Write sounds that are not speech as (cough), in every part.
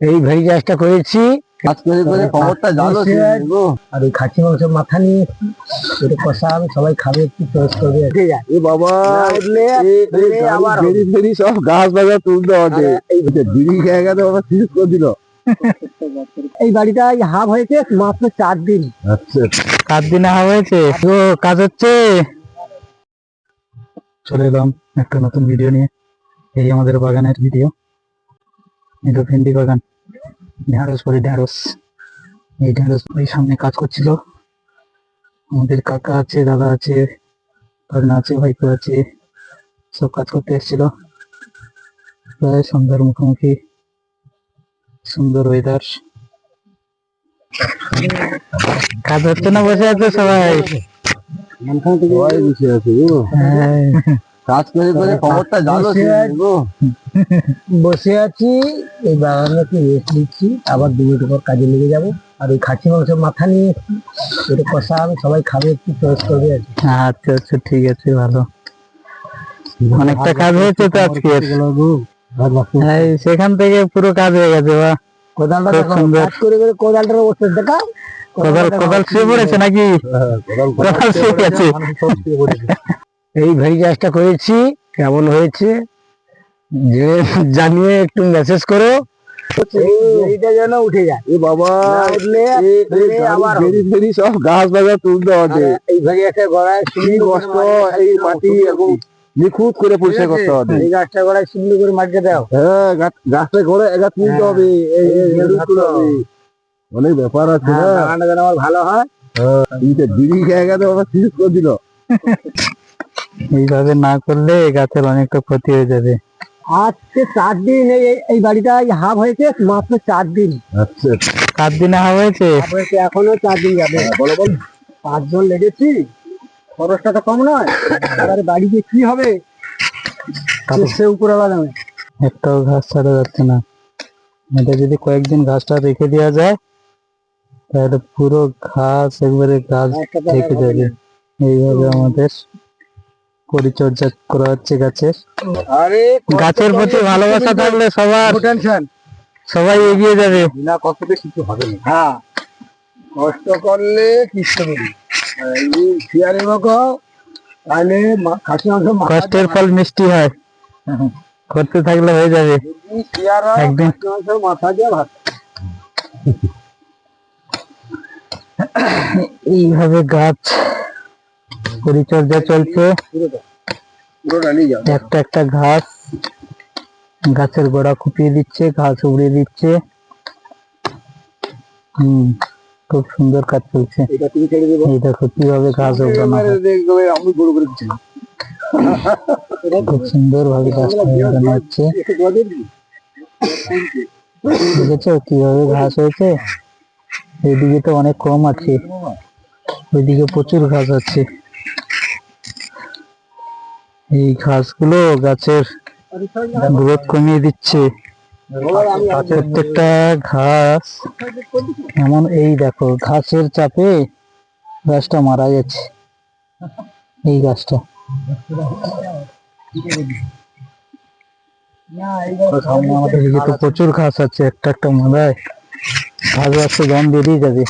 এই ভেরি চাষটা করেছি। আর ওই খাসি মাংস মাথা নিয়ে কষা সবাই খাবে একটু চয়েস করবে। বাবা সব গাছ লাগা তুলতে হবে। এই যে বিড়ি খেয়ে গেছে বাবা শেষ করে দিল। (laughs) এই বাড়িটা হাফ হয়েছে মাত্র চার দিন। আচ্ছা। কাজ দিনে হাওয়া হয়েছে। তো কাজ হচ্ছে। চলে এলাম একটা নতুন ভিডিও নিয়ে। এই আমাদের বাগানের ভিডিও এটা ভেন্ডি বাগান। ঢেঁড়স করি ঢেঁড়স। এই ঢেঁড়স ওই সামনে কাজ করছিল। আমাদের কাকা আছে দাদা আছে ভাগনা আছে ভাইপো আছে সব কাজ করতে এসেছিল। প্রায় সন্ধ্যার মুখোমুখি সুন্দর ওয়েদার কাজ হচ্ছে না বসে আছে সবাই? সবাই বসে আছে। হ্যাঁ। কাজ করে করে খবরটা জানো বসে আছি। এই বাগানে একটু রেস্ট নিচ্ছি আবার দু মিনিট পর কাজে লেগে যাব। আর ওই খাসি মাংস মাথা নিয়ে এটা কষা হবে সবাই খাবে একটু চয়েস করবে আর কি। আচ্ছা আচ্ছা ঠিক আছে ভালো। অনেকটা কাজ হয়েছে তো আজকে। সেখান থেকে পুরো কাজ হয়ে গেছে বা কোদালটা খুব দেখো, সুন্দর। কাজ করে করে কোদালটার অবস্থা দেখা। কোদাল কোদাল শুয়ে পড়েছে নাকি? হ্যাঁ, কোদাল কোদাল শুয়ে গেছে এই ভেরি চাষটা করেছি কেমন হয়েছে? জানিয়ে একটু মেসেজ করো। এইটা যেন উঠে যায়। এ বাবা উঠলে আবার সব গাছ তুলতে হবে। এই ভেরি একটা গড়ায় কি কষ্ট এই মাটি এখন নিখুঁত করে পরিষ্কার করতে হবে। এই গাছটা গড়ায় সুন্দর করে মাটিতে দাও। হ্যাঁ গাছটা এগা তুলতে হবে। হবে। অনেক ব্যাপার আছে হ্যাঁ, যেন আমার ভালো হয়। এই যে বিড়ি খেয়ে গেছে বাবা শেষ করে দিল। এইভাবে না করলে গাছের অনেকটা ক্ষতি হয়ে যাবে। আজকে চার দিন এই এই- এই বাড়িটা হাফ হয়েছে মাত্র চার দিন। আচ্ছা কাজ দিনে হয়েছে? হাফ হয়েছে এখনও চার দিন যাবে। বলো বলো। পাঁচজন লেগেছি খরচটা তো কম নয়। এবারে বাড়িতে কি হবে? সে উপরওয়ালা জানে একটাও ঘাস ছাড়া যাচ্ছে না। এটা যদি কয়েকদিন ঘাসটা রেখে দেওয়া যায় তাহলে পুরো ঘাস একবারে গাছ থেকে যাবে। এইভাবে আমাদের পরিচর্যা করা হচ্ছে গাছের। আরে গাছের প্রতি ভালোবাসা থাকলে সবার টেনশন। সবাই এগিয়ে যাবে। বিনা কষ্টতে কিছু হবে না। হ্যাঁ কষ্ট করলে কিছু হবে শিয়ারের মতো তাহলে খাসি মাংস কষ্টের ফল মিষ্টি হয়। করতে থাকলে হয়ে যাবে। একদিন। মাথা দিয়ে ভাত এইভাবে গাছ পরিচর্যা চলছে। একটা একটা ঘাস গাছের গোড়া কুপিয়ে দিচ্ছে ঘাস উড়িয়ে দিচ্ছে। হম খুব সুন্দর কাজ চলছে। এই দেখো কীভাবে ঘাস উঠানো খুব সুন্দর ভাবে গাছটা উঠানো হচ্ছে। দেখেছ কীভাবে ঘাস হয়েছে? এইদিকে তো অনেক কম আছে। ওইদিকে প্রচুর ঘাস আছে। এই ঘাসগুলো গাছের গ্রোথ কমিয়ে দিচ্ছে। প্রত্যেকটা ঘাস, এমন এই দেখো, ঘাসের চাপে গাছটা মারা যাচ্ছে এই গাছটা। আমাদের প্রচুর ঘাস আছে, একটা একটা মাদায় ঘাস আসতে দম বেরিয়ে যাবে।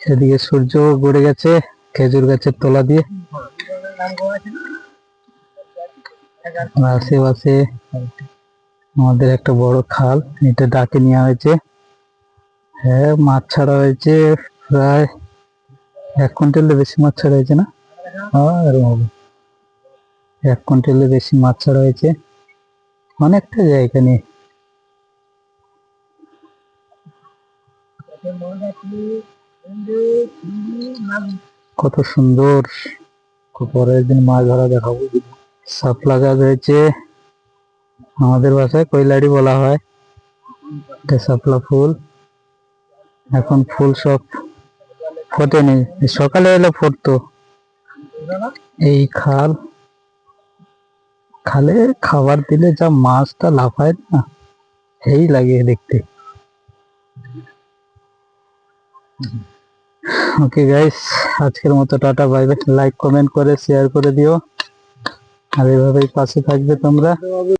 সেদিকে সূর্য গড়ে গেছে, খেজুর গাছের তলা দিয়ে। আশেপাশে আমাদের একটা বড় খাল, এটা ডাকে নেওয়া হয়েছে। হ্যাঁ মাছ ছাড়া হয়েছে প্রায় এক কুইন্টালের বেশি মাছ ছাড়া হয়েছে না? এরকম এক কুইন্টালের বেশি মাছ ছাড়া হয়েছে। অনেকটা জায়গা নিয়ে। কত সুন্দর। খুব পরে একদিন মাছ ধরা দেখাবো। শাপলা গাছ হয়েছে আমাদের বাসায় কৈলাড়ি বলা হয়। শাপলা ফুল। এখন ফুল সব ফোটেনি। সকালে এলে ফুটতো। এই খাল। খালে খাবার দিলে যা মাছটা লাফায় না সেই লাগে দেখতে। (laughs) ওকে গাইস আজকের মতো টাটা বাই লাইক কমেন্ট করে শেয়ার করে দিও। আর এভাবেই পাশে থাকবে তোমরা।